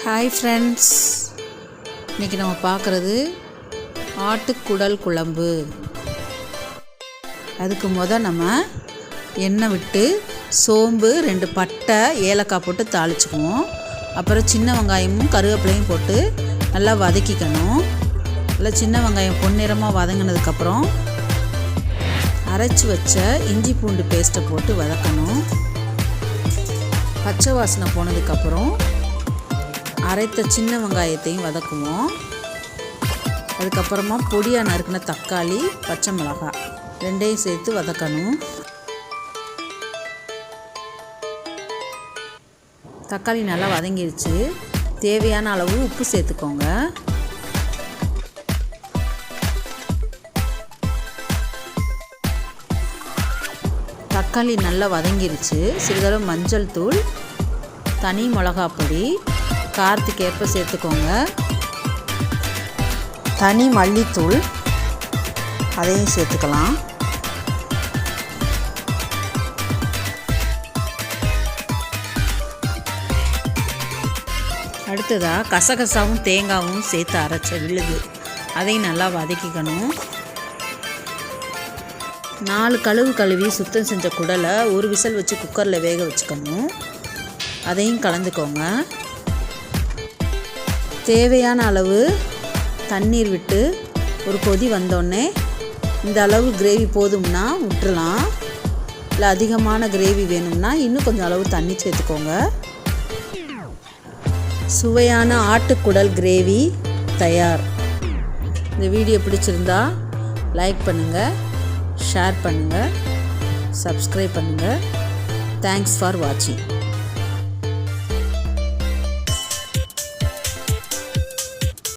Hi friends இன்றைக்கி நம்ம பார்க்குறது ஆட்டுக்குடல் குழம்பு. அதுக்கு முத நம்ம எண்ணெய் விட்டு சோம்பு ரெண்டு பட்டை ஏலக்காய் போட்டு தாளிச்சுக்குவோம். அப்புறம் சின்ன வெங்காயமும் கருவேப்பிலையும் போட்டு நல்லா வதக்கிக்கணும். நல்லா சின்ன வெங்காயம் பொன்னிறமாக வதங்கினதுக்கப்புறம் அரைச்சி வச்ச இஞ்சி பூண்டு பேஸ்ட்டை போட்டு வதக்கணும். பச்சை வாசனை போனதுக்கப்புறம் அரைத்த சின்ன வெங்காயத்தையும் வதக்குவோம். அதுக்கப்புறமா பொடியாக நறுக்கின தக்காளி பச்சை மிளகாய் ரெண்டையும் சேர்த்து வதக்கணும். தக்காளி நல்லா வதங்கிருச்சு. தேவையான அளவு உப்பு சேர்த்துக்கோங்க. தக்காளி நல்லா வதங்கிருச்சு. சிறிதளவு மஞ்சள் தூள் தனி மிளகா பொடி காரத்துக்கு ஏற்ப சேர்த்துக்கோங்க. தனி மல்லித்தூள் அதையும் சேர்த்துக்கலாம். அடுத்ததாக கசகசாவும் தேங்காவும் சேர்த்து அரைச்ச விழுது. அதையும் நல்லா வதக்கிக்கணும். நாலு கழுவு கழுவி சுத்தம் செஞ்ச குடலை ஒரு விசல் வச்சு குக்கரில் வேக வச்சுக்கணும். அதையும் கலந்துக்கோங்க. தேவையான அளவு தண்ணீர் விட்டு ஒரு கொதி வந்தோடனே இந்த அளவு கிரேவி போதும்னா விட்டுறலாம். இல்லை அதிகமான கிரேவி வேணும்னா இன்னும் கொஞ்சம் அளவு தண்ணி சேர்த்துக்கோங்க. சுவையான ஆட்டுக்குடல் கிரேவி தயார். இந்த வீடியோ பிடிச்சிருந்தா லைக் பண்ணுங்கள் ஷேர் பண்ணுங்கள் சப்ஸ்கிரைப் பண்ணுங்கள் தேங்க்ஸ் ஃபார் வாட்சிங்